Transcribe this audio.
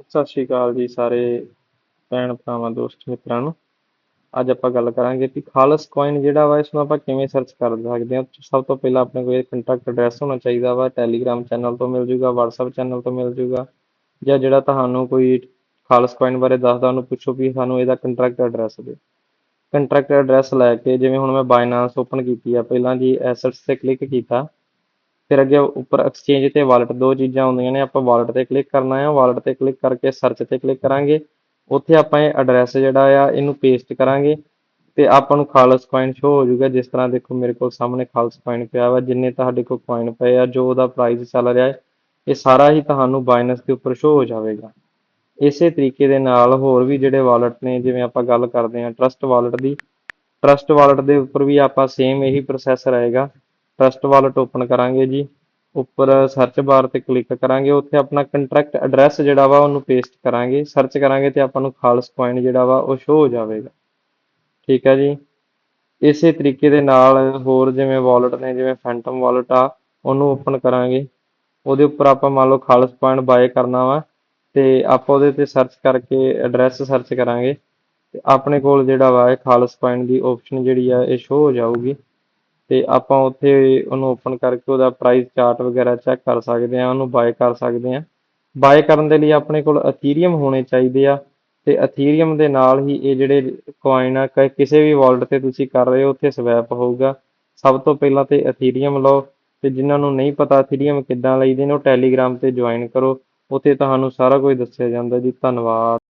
ਸਤਿ ਸ਼੍ਰੀ ਅਕਾਲ ਜੀ ਸਾਰੇ ਭੈਣ ਭਰਾਵਾਂ, ਦੋਸਤ ਮਿੱਤਰਾਂ ਨੂੰ। ਅੱਜ ਆਪਾਂ ਗੱਲ ਕਰਾਂਗੇ ਕਿ ਖਾਲਸ ਕੋਇਨ ਜਿਹੜਾ ਵਾ, ਇਸ ਨੂੰ ਆਪਾਂ ਕਿਵੇਂ ਸਰਚ ਕਰ ਸਕਦੇ ਹਾਂ। ਸਭ ਤੋਂ ਪਹਿਲਾਂ ਆਪਣੇ ਕੋਲ ਕੰਟੈਕਟ ਐਡਰੈਸ ਹੋਣਾ ਚਾਹੀਦਾ ਵਾ। ਟੈਲੀਗ੍ਰਾਮ ਚੈਨਲ ਤੋਂ ਮਿਲ ਜੂਗਾ, WhatsApp ਚੈਨਲ ਤੋਂ ਮਿਲ ਜੂਗਾ। ਜਾਂ ਜਿਹੜਾ ਤੁਹਾਨੂੰ ਕੋਈ ਖਾਲਸ ਕੋਇਨ ਬਾਰੇ ਦੱਸਦਾ, ਉਹਨੂੰ ਪੁੱਛੋ ਵੀ ਸਾਨੂੰ ਇਹਦਾ ਕੰਟਰੈਕਟ ਐਡਰੈਸ ਦਿਓ। ਕੰਟਰੈਕਟ ਐਡਰੈਸ ਲੈ ਕੇ, ਜਿਵੇਂ ਹੁਣ ਮੈਂ ਬਾਈਨਾਂਸ ਓਪਨ ਕੀਤੀ ਆ, ਪਹਿਲਾਂ ਜੀ ਐਸੈਟਸ ਤੇ ਕਲਿੱਕ ਕੀਤਾ। ਫਿਰ ਅੱਗੇ ਉੱਪਰ ਐਕਸਚੇਂਜ ਤੇ ਵਾਲਟ ਦੋ ਚੀਜ਼ਾਂ ਆਉਂਦੀਆਂ ਨੇ, ਆਪਾਂ ਵਾਲਟ ਤੇ ਕਲਿੱਕ ਕਰਨਾ ਹੈ ਵਾਲਟ ਤੇ ਕਲਿੱਕ ਕਰਕੇ ਸਰਚ ਤੇ ਕਲਿੱਕ ਕਰਾਂਗੇ। ਉੱਥੇ ਆਪਾਂ ਇਹ ਐਡਰੈਸ ਜਿਹੜਾ ਆ, ਇਹਨੂੰ ਪੇਸਟ ਕਰਾਂਗੇ ਤੇ ਆਪਾਂ ਨੂੰ ਖਾਲਸ ਕੋਇਨ ਸ਼ੋ ਹੋ ਜਾਊਗਾ। ਜਿਸ ਤਰ੍ਹਾਂ ਦੇਖੋ ਮੇਰੇ ਕੋਲ ਸਾਹਮਣੇ ਖਾਲਸ ਕੋਇਨ ਪਿਆ ਵਾ, ਜਿੰਨੇ ਤੁਹਾਡੇ ਕੋਲ ਕੋਇਨ ਪਏ ਆ, ਜੋ ਉਹਦਾ ਪ੍ਰਾਈਸ ਚੱਲ ਰਿਹਾ ਹੈ ਇਹ ਸਾਰਾ ਹੀ ਤੁਹਾਨੂੰ ਬਾਈਨੈਂਸ ਦੇ ਉੱਪਰ ਸ਼ੋ ਹੋ ਜਾਵੇਗਾ। ਇਸੇ ਤਰੀਕੇ ਦੇ ਨਾਲ ਹੋਰ ਵੀ ਜਿਹੜੇ ਵਾਲਟ ਨੇ, ਜਿਵੇਂ ਆਪਾਂ ਗੱਲ ਕਰਦੇ ਹਾਂ ਟਰਸਟ ਵਾਲਟ ਦੀ ਟਰਸਟ ਵਾਲਟ ਦੇ ਉੱਪਰ ਵੀ ਆਪਾਂ ਸੇਮ ਇਹੀ ਪ੍ਰੋਸੈਸ ਰਹੇਗਾ। ਟਰਸਟ ਵਾਲਟ ਓਪਨ ਕਰਾਂਗੇ ਜੀ। ਉੱਪਰ ਸਰਚ ਬਾਰ ਤੇ ਕਲਿੱਕ ਕਰਾਂਗੇ। ਉੱਥੇ ਆਪਣਾ ਕੰਟਰੈਕਟ ਐਡਰੈਸ ਜਿਹੜਾ ਵਾ ਉਹਨੂੰ ਪੇਸਟ ਕਰਾਂਗੇ। ਸਰਚ ਕਰਾਂਗੇ ਤੇ ਆਪਾਂ ਨੂੰ ਖਾਲਸ ਪੁਆਇੰਟ ਜਿਹੜਾ ਵਾ ਉਹ ਸ਼ੋ ਹੋ ਜਾਵੇਗਾ। ਠੀਕ ਹੈ ਜੀ। ਇਸੇ ਤਰੀਕੇ ਦੇ ਨਾਲ ਹੋਰ ਜਿਵੇਂ ਵਾਲਟ ਨੇ, ਜਿਵੇਂ ਫੈਂਟਮ ਵਾਲਟ ਆ, ਉਹਨੂੰ ਓਪਨ ਕਰਾਂਗੇ। ਉਹਦੇ ਉੱਪਰ ਆਪਾਂ ਮੰਨ ਲਓ ਖਾਲਸ ਪੁਆਇੰਟ ਬਾਏ ਕਰਨਾ ਵਾ ਤੇ ਆਪਾਂ ਉਹਦੇ ਤੇ ਸਰਚ ਕਰਕੇ ਐਡਰੈਸ ਸਰਚ ਕਰਾਂਗੇ। ਤੇ ਆਪਣੇ ਕੋਲ ਜਿਹੜਾ ਵਾ ਇਹ ਖਾਲਸ ਪੁਆਇੰਟ ਦੀ ਆਪਸ਼ਨ ਜਿਹੜੀ ਆ, ਇਹ ਸ਼ੋ ਹੋ ਜਾਊਗੀ। ਤੇ ਆਪਾਂ ਉੱਥੇ ਉਹਨੂੰ ਓਪਨ ਕਰਕੇ ਉਹਦਾ ਪ੍ਰਾਈਸ ਚਾਰਟ ਵਗੈਰਾ ਚੈੱਕ ਕਰ ਸਕਦੇ ਹਾਂ, ਉਹਨੂੰ ਬਾਏ ਕਰ ਸਕਦੇ ਹਾਂ। ਬਾਏ ਕਰਨ ਦੇ ਲਈ ਆਪਣੇ ਕੋਲ ਅਥੀਰੀਅਮ ਹੋਣੇ ਚਾਹੀਦੇ ਆ ਤੇ ਅਥੀਰੀਅਮ ਦੇ ਨਾਲ ਹੀ ਇਹ ਜਿਹੜੇ ਕੋਇਨ ਆ, ਕ- ਕਿਸੇ ਵੀ ਵਾਲਟ ਤੇ ਤੁਸੀਂ ਕਰ ਰਹੇ ਹੋ, ਉੱਥੇ ਸਵੈਪ ਹੋਊਗਾ। ਸਭ ਤੋਂ ਪਹਿਲਾਂ ਤੇ ਅਥੀਰੀਅਮ ਲਓ ਤੇ ਜਿਨ੍ਹਾਂ ਨੂੰ ਨਹੀਂ ਪਤਾ ਅਥੀਰੀਅਮ ਕਿੱਦਾਂ ਲਈਦੇ ਨੇ, ਉਹ ਟੈਲੀਗ੍ਰਾਮ ਤੇ ਜੁਆਇਨ ਕਰੋ। ਉੱਥੇ ਤੁਹਾਨੂੰ ਸਾਰਾ ਕੁਝ ਦੱਸਿਆ ਜਾਂਦਾ ਜੀ। ਧੰਨਵਾਦ।